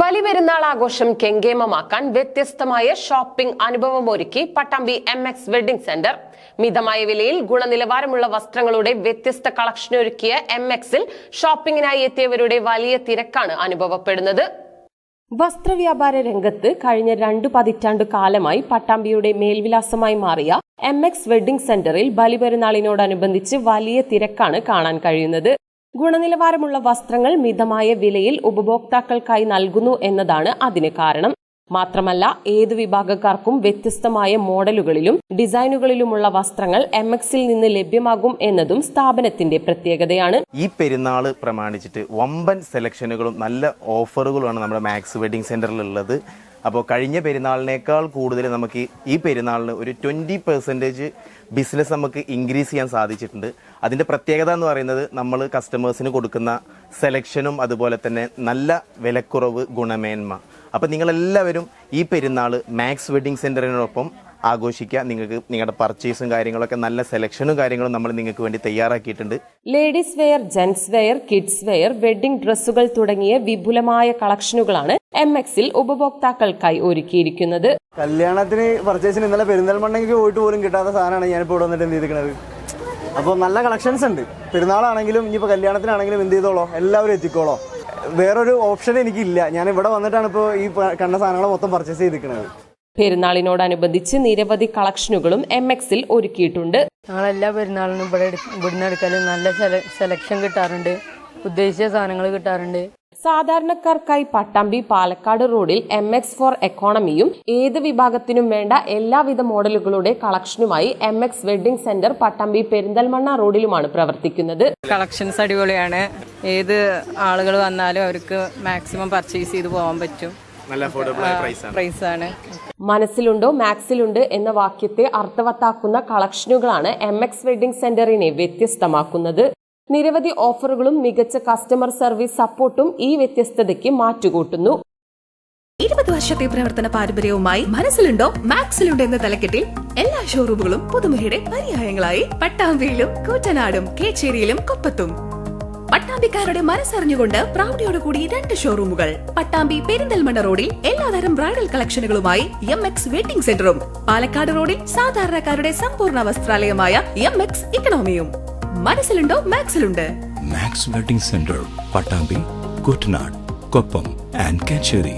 ബലിപെരുന്നാൾ ആഘോഷം കെങ്കേമമാക്കാൻ വ്യത്യസ്തമായ shopping അനുഭവമൊരുക്കി Pattambi M X wedding centre. മിതമായ വിലയിൽ ഗുണനിലവാരമുള്ള വസ്ത്രങ്ങളുടെ വ്യത്യസ്ത കളക്ഷൻ ഒരുക്കിയ എം എക്സിൽ ഷോപ്പിംഗിനായി എത്തിയവരുടെ വലിയ തിരക്കാണ് അനുഭവപ്പെടുന്നത്. വസ്ത്രവ്യാപാര രംഗത്ത് കഴിഞ്ഞ രണ്ടു പതിറ്റാണ്ട് കാലമായി പട്ടാമ്പിയുടെ മേൽവിലാസമായി മാറിയ എം എക്സ് വെഡിംഗ് സെന്ററിൽ ബലിപെരുന്നാളിനോടനുബന്ധിച്ച് വലിയ തിരക്കാണ് കാണാൻ കഴിയുന്നത്. ഗുണനിലവാരമുള്ള വസ്ത്രങ്ങൾ മിതമായ വിലയിൽ ഉപഭോക്താക്കൾക്കായി നൽകുന്നു എന്നതാണ് അതിന് കാരണം. മാത്രമല്ല ഏതു വിഭാഗക്കാർക്കും വ്യത്യസ്തമായ മോഡലുകളിലും ഡിസൈനുകളിലുമുള്ള വസ്ത്രങ്ങൾ എം എക്സിൽ നിന്ന് ലഭ്യമാകും എന്നതും സ്ഥാപനത്തിന്റെ പ്രത്യേകതയാണ്. ഈ പെരുന്നാൾ പ്രമാണിച്ചിട്ട് വമ്പൻ സെലക്ഷനുകളും നല്ല ഓഫറുകളുമാണ് നമ്മുടെ മാക്സ് വെഡിങ് സെന്ററിൽ ഉള്ളത്. അപ്പോൾ കഴിഞ്ഞ പെരുന്നാളിനേക്കാൾ കൂടുതൽ നമുക്ക് ഈ- പെരുന്നാളിന് ഒരു ട്വന്റി പെർസെന്റേജ് ബിസിനസ് നമുക്ക് ഇൻക്രീസ് ചെയ്യാൻ സാധിച്ചിട്ടുണ്ട്. അതിന്റെ പ്രത്യേകത എന്ന് പറയുന്നത് നമ്മൾ കസ്റ്റമേഴ്സിന് കൊടുക്കുന്ന സെലക്ഷനും അതുപോലെ തന്നെ നല്ല വിലക്കുറവ് ഗുണമേന്മ. അപ്പോൾ നിങ്ങളെല്ലാവരും ഈ പെരുന്നാൾ മാക്സ് വെഡിങ് സെന്ററിനോടൊപ്പം ആഘോഷിക്കുക. നിങ്ങൾക്ക് നിങ്ങളുടെ പർച്ചേസും കാര്യങ്ങളൊക്കെ നല്ല സെലക്ഷനും കാര്യങ്ങളും നമ്മൾ നിങ്ങൾക്ക് വേണ്ടി തയ്യാറാക്കിയിട്ടുണ്ട്. Ladies wear gents wear kids wear wedding ഡ്രസ്സുകൾ തുടങ്ങിയ വിപുലമായ കളക്ഷനുകളാണ് എം എക്സിൽ ഉപഭോക്താക്കൾക്കായി ഒരുക്കിയിരിക്കുന്നത്. കല്യാണത്തിന് പർച്ചേസിന് ഇന്നലെ പെരുന്തൽമണ്ണയ്ക്ക് പോയിട്ട് പോലും കിട്ടാത്ത സാധനമാണ് ഞാനിപ്പോൾ ഇവിടെ വന്നിട്ട് എന്ത് ചെയ്തിരിക്കുന്നത് അപ്പോൾ നല്ല കളക്ഷൻസ് ഉണ്ട്. പെരുന്നാളാണെങ്കിലും ഇനിയിപ്പോൾ കല്യാണത്തിനാണെങ്കിലും എന്ത് ചെയ്തോളോ? എല്ലാവരും എത്തിക്കോളോ. വേറൊരു ഓപ്ഷൻ എനിക്കില്ല. ഞാൻ ഇവിടെ വന്നിട്ടാണ് ഇപ്പോൾ ഈ കണ്ട സാധനങ്ങൾ മൊത്തം പർച്ചേസ് ചെയ്തിരിക്കുന്നത് പെരുന്നാളിനോടനുബന്ധിച്ച് നിരവധി കളക്ഷനുകളും എം എക്സിൽ ഒരുക്കിയിട്ടുണ്ട്. ഞങ്ങളെല്ലാ പെരുന്നാളിനും ഇവിടെ ഇവിടുന്ന് എടുക്കലും നല്ല സെലക്ഷൻ കിട്ടാറുണ്ട്. ഉദ്ദേശിച്ച സാധനങ്ങൾ കിട്ടാറുണ്ട്. സാധാരണക്കാർക്കായി പട്ടാമ്പി പാലക്കാട് റോഡിൽ എം എക്സ് ഫോർ എക്കോണമിയും ഏത് വിഭാഗത്തിനും വേണ്ട എല്ലാവിധ മോഡലുകളുടെ കളക്ഷനുമായി M X wedding centre Pattambi Perinthalmanna റോഡിലുമാണ് പ്രവർത്തിക്കുന്നത്. കളക്ഷൻസ് അടിപൊളിയാണ്. ഏത് ആളുകൾ വന്നാലും അവർക്ക് മാക്സിമം പർച്ചേസ് ചെയ്ത് പോകാൻ പറ്റും. നല്ല അഫോർഡബിൾ ആയ പ്രൈസ് ആണ്. പ്രൈസ് ആണ്. മനസ്സിലുണ്ടോ മാക്സിലുണ്ട് എന്ന വാക്യത്തെ അർത്ഥവത്താക്കുന്ന കളക്ഷനുകളാണ് എം എക്സ് വെഡിംഗ് സെന്ററിനെ വ്യത്യസ്തമാക്കുന്നത്. നിരവധി ഓഫറുകളും മികച്ച കസ്റ്റമർ സർവീസ് സപ്പോർട്ടും ഈ വ്യത്യസ്തതയ്ക്ക് മാറ്റുകൂട്ടുന്നു. ഇരുപത് വർഷത്തെ പ്രവർത്തന പാരമ്പര്യവുമായി മനസ്സിലുണ്ടോ മാക്സിലുണ്ടോ എന്ന തലക്കെട്ടിൽ എല്ലാ ഷോറൂമുകളും പുതുമയുടെ പര്യായങ്ങളായി. പട്ടാമ്പിയിലും കൂറ്റനാടും കേച്ചേരിയിലും കൊപ്പത്തും. പട്ടാമ്പിക്കാരുടെ മനസ്സറിഞ്ഞുകൊണ്ട് പ്രൗഢിയോടുകൂടി രണ്ട് ഷോറൂമുകൾ പട്ടാമ്പി പെരിന്തൽമണ്ണ റോഡിൽ എല്ലാതരം ബ്രൈഡൽ കളക്ഷനുകളുമായി എം എക്സ് വെഡിംഗ് സെന്ററും പാലക്കാട് റോഡിൽ സാധാരണക്കാരുടെ സമ്പൂർണ വസ്ത്രാലയമായ എം എക്സ് ഇക്കണോമിയും മനസ്സിലുണ്ടോ? മാക്സിലുണ്ട് Max wedding centre Pattambi Kuttanad Koppam and Kacheri